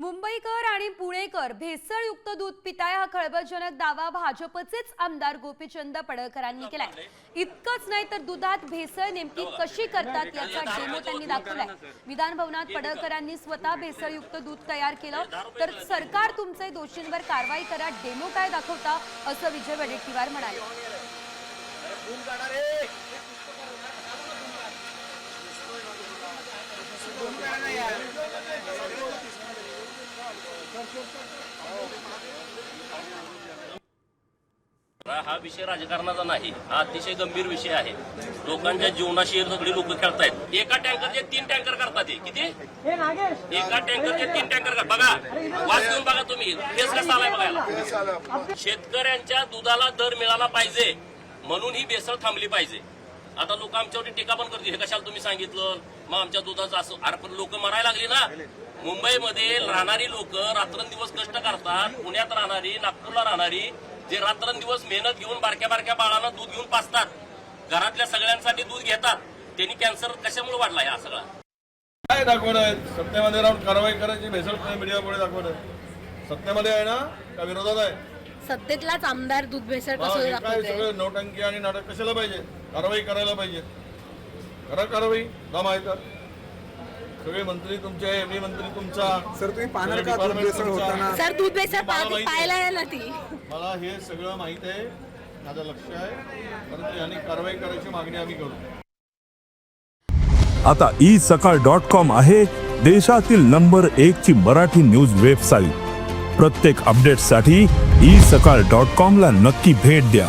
मुंबईकर आणि पुणेकर भेसळयुक्त दूध पिताय हा खळबळजनक दावा भाजपचेच आमदार गोपीचंद पडळकरांनी केलाय. इतकंच नाही तर दुधात भेसळ नेमकी कशी करतात याचा डेमो त्यांनी दाखवलाय. विधान भवनात पडळकरांनी स्वतः भेसळयुक्त दूध तयार केलं. तर सरकार तुमचे दोषींवर कारवाई करा डेमो काय दाखवता असं विजय वडेट्टीवार म्हणाले. हा विषय राजकारणाचा नाही हा अतिशय गंभीर विषय आहे. लोकांच्या जीवनाशी सगळी लोक खेळतायत. एका टँकरचे तीन टँकर करतात हे. किती? एका टँकरचे तीन टँकर कर. बघा वाच घेऊन बघा तुम्ही. केस कसा आलाय बघायला. शेतकऱ्यांच्या दुधाला दर मिळाला पाहिजे. म्हणून ही बेसळ थांबली पाहिजे. आता लोक आमच्यावरती टीका पण करतील. हे कशाला तुम्ही सांगितलं? मग आमच्या दुधाचं असं अरे पण लोक मरायला लागली ना. मुंबईमध्ये राहणारी लोक रात्रंदिवस कष्ट करतात पुण्यात राहणारी नागपूरला राहणारी जे रात्रंदिवस मेहनत घेऊन बारक्या बारक्या बाळांना दूध घेऊन पाचतात घरातल्या सगळ्यांसाठी दूध घेतात त्यांनी कॅन्सर कशामुळे वाढला हा सगळा? काय दाखवणं आहे सत्तेमध्ये राहून कारवाई करायची भेसळ मीडिया पुढे दाखवणं आहे सत्तेमध्ये आहे ना का विरोधात आहे? सत्तेतलाच आमदार दूध भेसळ कसं काय दाखवतोय? सगळं नौटंकी आणि नाटक कशाला पाहिजे? कारवाई करायला पाहिजे. करा कारवाई दम आहे. तर सगळे मंत्री तुमचे एमडी मंत्री तुमचा. सर तुम्ही पाहणार का दूध department भेसळ तुमचा. होताना? सर दूध भेसळ मला पा- माहिती आहे. पाहायला ती. मला हे सगळं माहीत आहे. माझं लक्ष आहे. परंतु यांनी कारवाई करायची मागणी आम्ही करू. आता ई सकाळ डॉट कॉम आहे देशातील नंबर एक ची मराठी न्यूज वेबसाईट प्रत्येक अपडेटसाठी ई सकाळ डॉट कॉम ला नक्की भेट द्या.